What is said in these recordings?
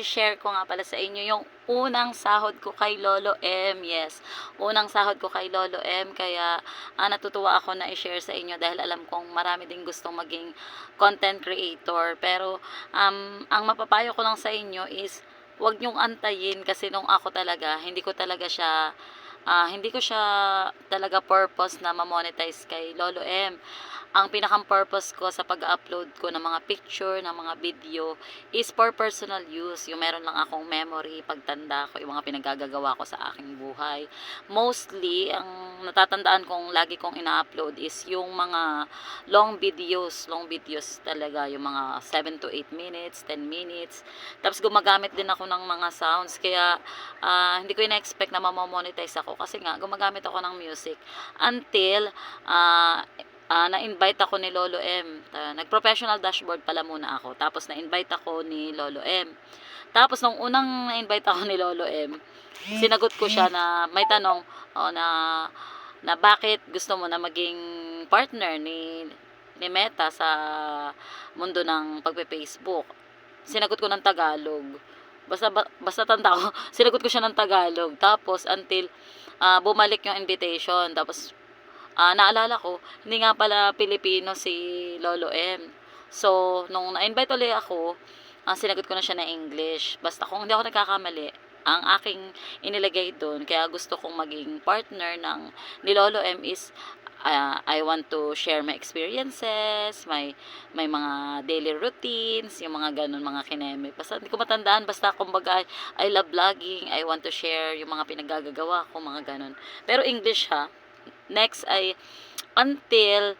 i-share ko nga pala sa inyo yung unang sahod ko kay Lolo M. Yes, unang sahod ko kay Lolo M. Kaya ah, natutuwa ako na i-share sa inyo dahil alam kong marami din gustong maging content creator. Pero um, ang mapapayo ko lang sa inyo is wag nyong antayin kasi nung ako talaga, hindi ko talaga siya ah, hindi ko siya talaga purpose na ma-monetize kay Lolo M. Ang pinakang purpose ko sa pag-upload ko ng mga picture, ng mga video is for personal use. Yung meron lang akong memory, pagtanda ko, yung mga pinagagagawa ko sa aking buhay. Mostly, ang natatandaan kong lagi kong ina-upload is yung mga long videos, long videos talaga, yung mga 7 to 8 minutes, 10 minutes. Tapos gumagamit din ako ng mga sounds, kaya ah, hindi ko ina-expect na mamamonetize ako kasi nga gumagamit ako ng music until ah, ah, na-invite ako ni Lolo M. Ta- nag-professional dashboard pala muna ako. Tapos na-invite ako ni Lolo M. Tapos nung unang na-invite ako ni Lolo M, sinagot ko siya na may tanong oh, na na bakit gusto mo na maging partner ni ni Meta sa mundo ng pagpe-Facebook. Sinagot ko ng Tagalog. Basta ba- basta tanda ko, sinagot ko siya ng Tagalog. Tapos until ah, bumalik yung invitation. Tapos ah, naalala ko, hindi nga pala Pilipino si Lolo M. So, nung na-invite ulit ako, ah, sinagot ko na siya na English. Basta kung hindi ako nagkakamali, ang aking inilagay doon, kaya gusto kong maging partner ng ni Lolo M is ah, I want to share my experiences, my may mga daily routines, yung mga ganun, mga kineme. Basta hindi ko matandaan, basta kumbaga I love vlogging, I want to share yung mga pinagagagawa ko, mga ganun. Pero English ha, next ay until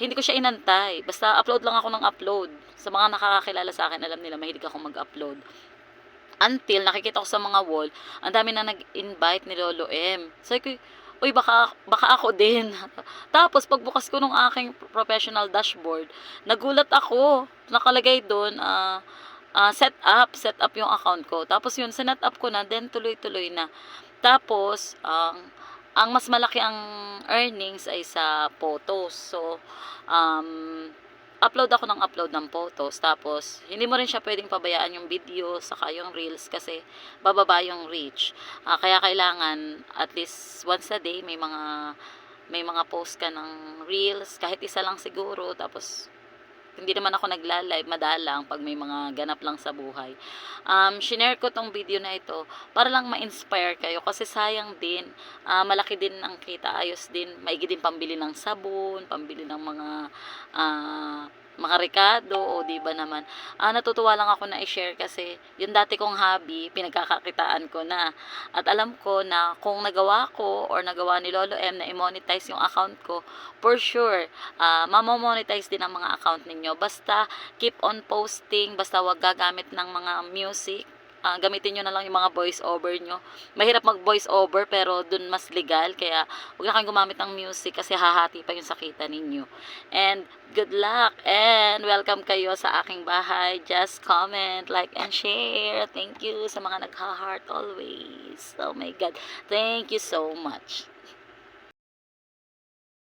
hindi ko siya inantay. Basta upload lang ako ng upload. Sa mga nakakakilala sa akin, alam nila mahilig ako mag-upload. Until nakikita ko sa mga wall, ang dami na nag-invite ni Lolo M. Sabi ko, uy, baka, baka ako din. Tapos, pagbukas ko ng aking professional dashboard, nagulat ako. Nakalagay doon, ah, ah, set up, set up yung account ko. Tapos yun, sinet up ko na, then tuloy-tuloy na. Tapos, ang ang mas malaki ang earnings ay sa photos. So, um, upload ako ng upload ng photos. Tapos, hindi mo rin siya pwedeng pabayaan yung video, saka yung reels kasi bababa yung reach. Ah, kaya kailangan at least once a day may mga may mga post ka ng reels, kahit isa lang siguro. Tapos, hindi naman ako nagla-live, madalang pag may mga ganap lang sa buhay. Um, shinare ko tong video na ito para lang ma-inspire kayo kasi sayang din, ah, malaki din ang kita, ayos din, maigi din pambili ng sabon, pambili ng mga ah, mga rekado o di ba naman. Ah, natutuwa lang ako na i-share kasi yung dati kong hobby, pinagkakakitaan ko na. At alam ko na kung nagawa ko or nagawa ni Lolo M na i-monetize yung account ko, for sure, ah mamamonetize din ang mga account ninyo. Basta keep on posting, basta wag gagamit ng mga music. Ah, gamitin nyo na lang yung mga voice over nyo. Mahirap mag voice over pero dun mas legal. Kaya huwag na kayong gumamit ng music kasi hahati pa yung sakita ninyo. And good luck and welcome kayo sa aking bahay. Just comment, like, and share. Thank you sa mga nagha-heart always. Oh my God. Thank you so much.